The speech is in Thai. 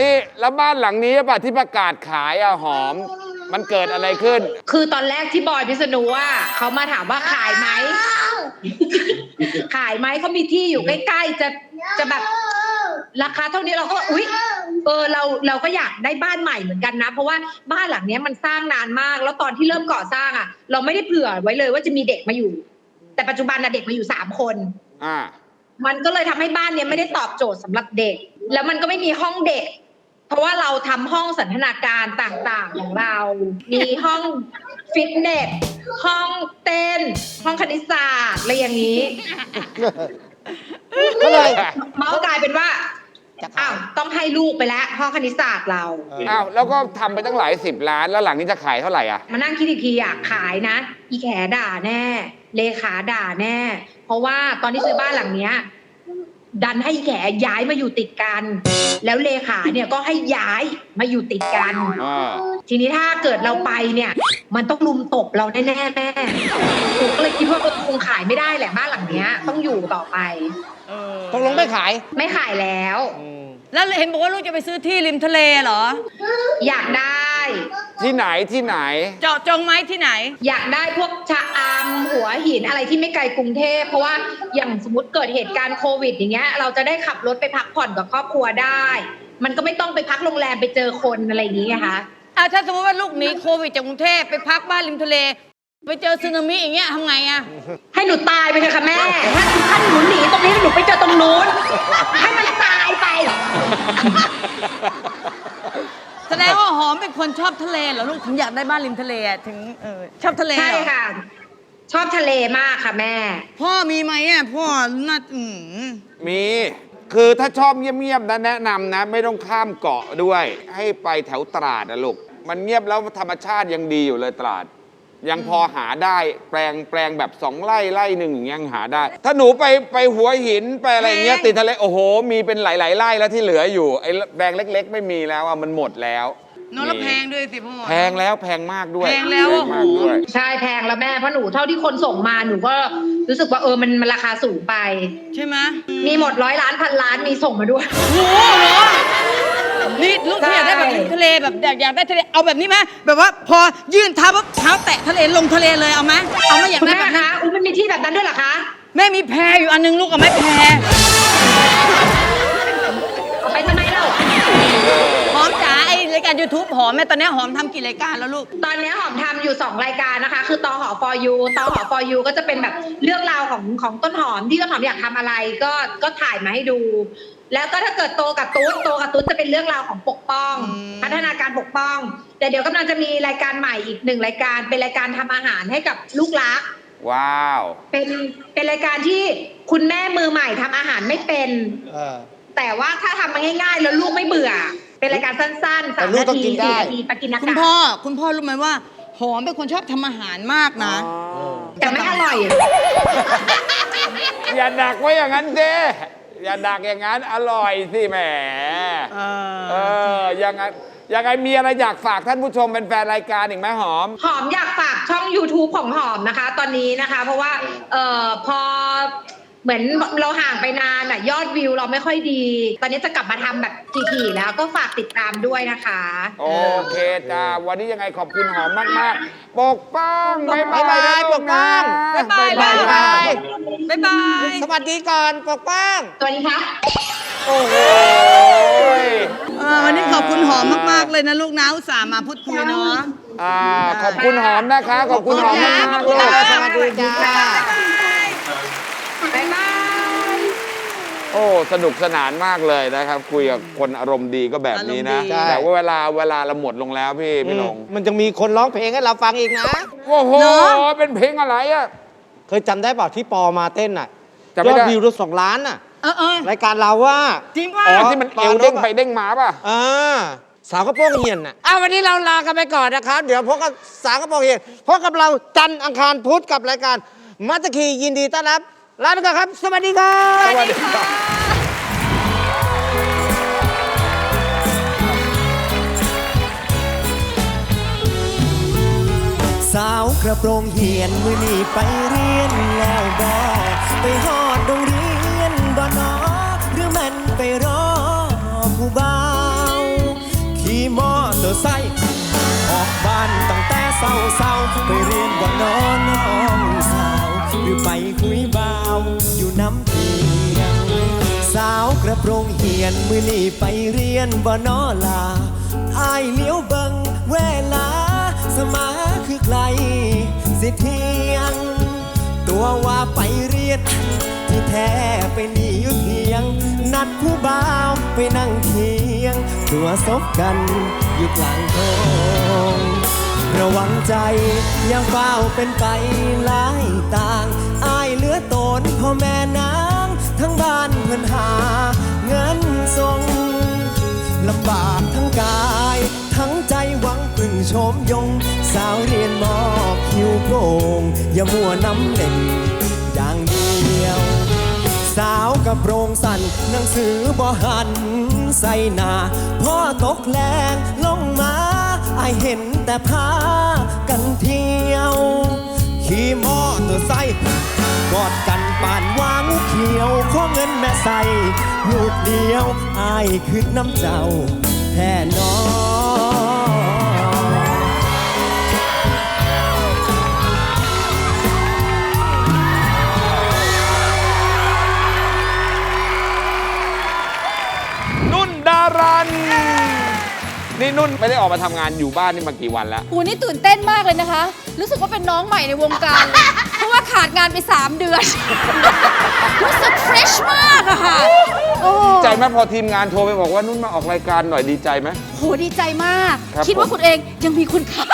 นี่แล้วบ้านหลังนี้ป่ะที่ประกาศขายอะหอม มันเกิดอะไรขึ้น คือตอนแรกที่บอยพิษณุว่าเขามาถามว่าขายไหม ขายไหมเขามีที่อยู่ใกล้ๆจะจะแบบราคาเท่านี้เราก็ว่าอุ๊ยเออเราเราก็อยากได้บ้านใหม่เหมือนกันนะ เพราะว่าบ้านหลังเนี้ยมันสร้างนานมาก แล้วตอนที่เริ่มก่อสร้างอะ เราไม่ได้เผื่อไว้เลยว่าจะมีเด็กมาอยู่ แต่ปัจจุบันน่ะเด็กมาอยู่สามคน อ่า มันก็เลยทำให้บ้านเนี้ยไม่ได้ตอบโจทย์สำหรับเด็ก แล้วมันก็ไม่มีห้องเด็ก เพราะว่าเราทำห้องสันทนาการต่างๆของเรา มีห้องฟิตเนส ห้องเต้น ห้องคณิตศาสตร์อะไรอย่างนี้ ก็เลยมันก็กลายเป็นว่าจะขาอ้าวยต้องให้ลูกไปแล้วห้องคณิตศาสตร์เรา อ้าวแล้วก็ทำไปตั้งหลายสิบล้านแล้วหลังนี้จะขายเท่าไหร่อะ มานั่งคิดอีกทีอยากขายนะ อีแขด่าแน่ เลขาด่าแน่ เพราะว่าตอนที่ซื้อบ้านหลังเนี้ย ดันให้อีแขย้ายมาอยู่ติดกัน แล้วเลขาเนี่ยก็ให้ย้ายมาอยู่ติดกันอ่าทีนี้ถ้าเกิดเราไปเนี่ย มันต้องลุมตบเราแน่ๆแม่หนูก็เลยคิดว่าคงขายไม่ได้แหละบ้านหลังเนี้ย ต้องอยู่ต่อไปเออตกลงไม่ขาย ไม่ขายแล้วอืมแล้วเห็นบอกว่าลูกจะไปซื้อที่ริมทะเลเหรอ อยากได้ ที่ไหนที่ไหน เจาะจงไหมที่ไหน อยากได้พวกชะอำหัวหินอะไรที่ไม่ไกลกรุงเทพเพราะว่าอย่างสมมติเกิดเหตุการณ์โควิด อย่างเงี้ยเราจะได้ขับรถไปพักผ่อนกับครอบครัวได้ มันก็ไม่ต้องไปพักโรงแรมไปเจอคนอะไรอย่างงี้ไงคะอะถ้าสมมติว่าลูกหนีโควิดจากกรุงเทพไปพักบ้านริมทะเล ไปเจอสึนามิอย่างเงี้ยทำไงอะ ให้หนูตายไปเถอะค่ะแม่ถ้าถ้าหนูหนีตรงนี้แล้วหนูไปเจอตรงนู้นให้มันตายไปแสดงว่า หอมเป็นคนชอบทะเลเหรอลูกถึงอยากได้บ้านริมทะเลอะถึงเออชอบทะเลใช่เหรอค่ะ ชอบทะเลมากค่ะแม่ พ่อมีไหมอะพ่อน่าอืมมี คือถ้าชอบเงียบๆนะแนะนำนะ ไม่ต้องข้ามเกาะด้วย ให้ไปแถวตราดนะลูก มันเงียบแล้วธรรมชาติยังดีอยู่เลยตราด ยังพอหาได้แปลงแปลงแบบสองไร่ไร่หนึ่งอย่างเงี้ยยังหาได้ ถ้าหนูไปไปหัวหินไปอะไรอย่างเงี้ยติดทะเลโอ้โห มีเป็นหลายๆไร่แล้วที่เหลืออยู่ไอ้แปลงเล็ก ๆ ไม่มีแล้วอะมันหมดแล้ว นอนแล้วแพงด้วยสิพ่อแพงแล้วแพงมากด้วยแพงแล้วพงมากด้วย ใช่แพงแล้วแม่เพราะหนูเท่าที่คนส่งมาหนูก็รู้สึกว่าเออมันมันราคาสูงไป ใช่ไหมมีหมดร้อยล้านพันล้านมีส่งมาด้วย โอ้โหเหรอนี่ลูกที่อยากได้แบบริมทะเลแบบอยากอยากได้ทะเลเอาแบบนี้ไหมแบบว่าพอยื่นเท้าปุ๊บเท้าแตะทะเลลงทะเลเลยเอาไหมเอาไหมอยากคุณได้แม่แบบนั้นคะอุ้ยมันมีที่แบบนั้นด้วยเหรอคะ แม่มีแพรอยู่อันนึงลูกเอาไหมแพ จ๋าไอรายการ YouTube หอมแม่ตอนนี้หอมทำกี่รายการแล้วลูก ตอนนี้หอมทำอยู่ 2 รายการนะคะ คือตอหอ for you ตอหอ for you ก็จะเป็นแบบเรื่องราวของของต้นหอมที่ต้นหอมอยากทำอะไรก็ก็ถ่ายมาให้ดู แล้วก็ถ้าเกิดโตกับตุ๊ดโตกับตุ๊ดจะเป็นเรื่องราวของปกป้อง อืม พัฒนาการปกป้อง แต่เดี๋ยวกำลังจะมีรายการใหม่อีกหนึ่งรายการเป็นรายการทำอาหารให้กับลูกรัก ว้าว เป็นเป็นรายการที่คุณแม่มือใหม่ทำอาหารไม่เป็นเออแต่ว่าถ้าทำมาง่าย ๆ แล้วลูกไม่เบื่อ เป็นรายการสั้นๆแต่สามลูกนาต้องทีกินได้ สี่นาทีไปกินนะคุณคะพ่อ คุณพ่อรู้ไหมว่า หอมเป็นคนชอบทำอาหารมากนะ แต่ไม่อร่อย อย่าดักไว้อย่างนั้นเด้อย่าดักอย่างนั้นอร่อยสิแหมเอเออยังไงยังไงมีอะไรอยากฝากท่านผู้ชมเป็นแฟนรายการอีกไหมหอม หอมอยากฝากช่อง YouTube ของหอมนะคะ ตอนนี้นะคะ เพราะว่าเอ่อพอ เหมือนเราห่างไปนานอะยอดวิวเราไม่ค่อยดี ตอนนี้จะกลับมาทำแบบถี่ๆแล้วก็ฝากติดตามด้วยนะคะโอเคจ้าวันนี้ยังไงขอบคุณหอมมากๆปกป้องบ๊ายบายบ๊ายบายนะลูปกป้องนะบ๊ายบายบ๊ายบาย บ๊ายบาย สวัสดีก่อนปกป้องสวัสดีค่ะโอ้โหเออวันนี้ขอบคุณหอมมาก ๆ เลยนะลูกนะอุตส่าห์มาพูดคุยเนาะอ่าขอบคุณหอมนะคะ ขอบคุณหอมมากๆลูกสวัสดีจ้า บ๊ายบาย โอ้ สนุกสนานมากเลยนะครับ คุยกับคนอารมณ์ดีก็แบบนี้นะ อารมณ์ดี แต่ว่าเวลาเวลาเราหมดลงแล้วพี่พี่หลงมันจะมีคนร้องเพลงให้เราฟังอีกนะ โอ้โห เนอะ เป็นเพลงอะไรอะ เคยจำได้เปล่าที่ปอมาเต้นน่ะจำไม่ยอได้ดวิวรถสองล้านน่ะเออเออรายการเราว่า จริงป่ะอ๋อที่มันเอวเด้งไปเด้งมาป่ะ อ่าสาวกระโปรงเหียนน่ะอ้าววันนี้เราลากันไปก่อนนะครับ เดี๋ยวพบกับสาวกระโปรงเหียนพบกับเราจันทร์อังคารพุธกับรายการมัตตคียินดีต้อนรับ ลาไปก่อนครับ สวัสดีครับ สวัสดีครับสาวกระโปรงเหียนมือนี่ไปเรียนแล้วบอไปหอดโรงเรียนบ่นอหรือมันไปรอผู้บ่าวขี่มอเตอร์ไส้ออกบ้านตั้งแต่เศร้าเศร้าไปเรียนก่อนองน้องสาว ไปคุยเบาอยู่น้ำเทียงสาวกระโปรงเหียนมือนี่ไปเรียนบ่นอลาอายเลี้ยวเบิงเวลา สมาคือไกลสิเทียง ตัวว่าไปเรียน ที่แท้ไปนี่อยู่เทียง นัดผู้บ่าวไปนั่งเทียง ตัวซบกันอยู่กลางทงระวังใจอย่าเฝ้าเป็นไปหลายต่า พ่อแม่นางทั้งบ้านเพื่อนหา เงินส่งลำบากทั้งกาย ทั้งใจหวังพึ่งชมยง สาวเรียนมอคิวโกงอย่ามัวน้ำเล่นอย่างเดียว สาวกับโรงสันหนังสือบ่หันใส่หนาพ่อตกแรงลงมาไอเห็นแต่พากันเที่ยว ขี่มอเตอร์ไซค์ กอดกันป่านวางเขียวขอเงินแม่ใส่ลูกเดียวอายคือน้ำเจ้าแท่นอนุ่นดารัน นี่นุ่นไม่ได้ออกมาทำงานอยู่บ้านนี่มากี่วันแล้ว อูนี่ตื่นเต้นมากเลยนะคะ รู้สึกว่าเป็นน้องใหม่ในวงการเลยเพราะว่าขาดงานไป 3 เดือน รู้สึกเฟรชมากอะค่ะ โอ้ใจไหมพอทีมงานโทรไปบอกว่านุ่นมาออกรายการหน่อยดีใจไหม โหดีใจมาก ครับคิดว่าผม คุณเองยังมีคุณค่า